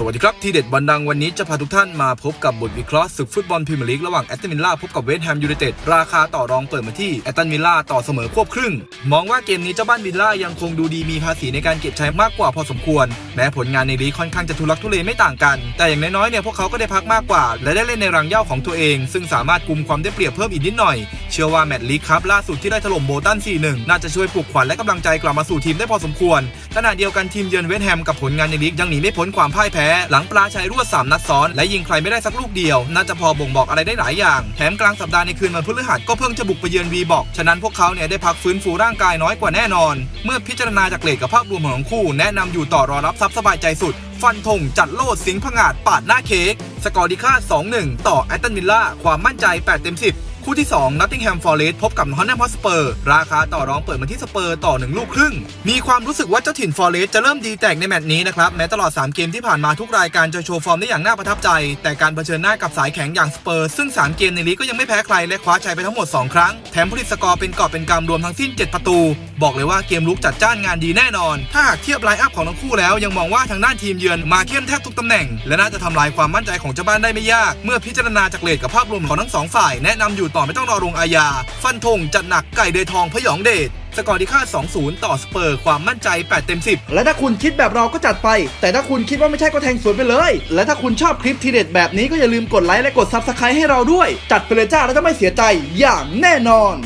สวัสดีครับ ทีเด็ดวันดังวันนี้จะพาทุกท่านมาพบกับบทวิเคราะห์ศึกฟุตบอลพรีเมียร์ลีกระหว่างแอตตันวิลล่าพบกับเวสต์แฮมยูไนเต็ดราคาต่อรองเปิดมาที่แอตตันวิลล่าต่อเสมอควบครึ่ง มองว่าเกมนี้เจ้าบ้านวิลล่ายังคงดูดีมีภาษีในการเก็บใชัยมากกว่าพอสมควร แม้ผลงานในลีกค่อนข้างจะทุลักทุเลไม่ต่างกัน แต่อย่างน้อยๆเนี่ยพวกเขาก็ได้พักมากกว่า และได้เล่นในรังเหย้าของตัวเอง ซึ่งสามารถกุมความได้เปรียบเพิ่มอีกนิดหน่อย เชื่อว่าแมตช์ลีกครับล่าสุดที่ได้ถล่มโบตัน 4-1 น่าจะช่วยปลุกขวัญและกำลังใจกลับมาสู่ทีมได้พอสมควรขณะเดียวกันทีมเยือนเวสต์แฮมกับผลงานในลีกยังหนีไม่พ้นความพ่ายแพ้หลังปลาชัยรวด3นัดซ้อน และยิงใครไม่ได้สักลูกเดียว น่าจะพอบ่งบอกอะไรได้หลายอย่าง แถมกลางสัปดาห์ในคืนวันพฤหัสก็เพิ่งจะบุกไปเยือนวีบอกฉะนั้นพวกเขาเนี่ยได้พักฟื้นฟูร่างกายน้อยกว่าแน่นอน เมื่อพิจารณาจากเลทกับภาพรวมของทั้งคู่ แนะนำอยู่ต่อรอรับทรัพย์สบายใจสุด ฟันธงจัดโลดสิงผงาดปาดหน้าเค้กสกอร์ดีค่า2-1 ต่อแอตตันวิลล่าความมั่นใจ 8 เต็ม 10 คู่ที่2 Nottingham Forest พบกับ Nottingham Hotspur ราคาต่อรองเปิดมาที่สเปอร์ต่อ 1 ลูกครึ่ง มีความรู้สึกว่าเจ้าถิ่น Forest จะเริ่มดีแตกในแมตช์นี้นะครับ แม้ตลอด 3 เกมที่ผ่านมาทุกรายการจะโชว์ฟอร์มได้อย่างน่าประทับใจ แต่การเผชิญหน้ากับสายแข็งอย่างสเปอร์ซึ่ง 3 เกมในลีกก็ยังไม่แพ้ใครและคว้าชัยไปทั้งหมด 2 ครั้ง แถมผลิตสกอร์เป็นกอบเป็นกำรวมทั้งสิ้น 7 ประตู บอกเลยว่าเกมลุกจัดจ้านงานดีแน่นอน ถ้าหากเทียบไลน์อัพของทั้งคู่แล้วยังมองว่าทางด้านทีมเยือนมาเข้มแทบทุกตำแหน่งและน่าจะทำลายความมั่นใจของเจ้าบ้านได้ไม่ยาก เมื่อพิจารณาจากเลทกับภาพรวมของทั้งสองฝ่ายแนะนำอยู่ต่อไม่ต้องรอลงอาญา ฟันธงจัดหนักไก่เดยทองพยองเดชสกอร์ที่คาด2-0 ต่อสเปอร์ ความมั่นใจ 8 เต็ม 10 และถ้าคุณคิดแบบเราก็จัดไป แต่ถ้าคุณคิดว่าไม่ใช่ก็แทงสวนไปเลย และถ้าคุณชอบคลิปทีเด็ดแบบนี้ก็อย่าลืมกดไลค์และกดซับสไครต์ให้เราด้วย จัดไปเลยจ้าแล้วจะไม่เสียใจอย่างแน่นอน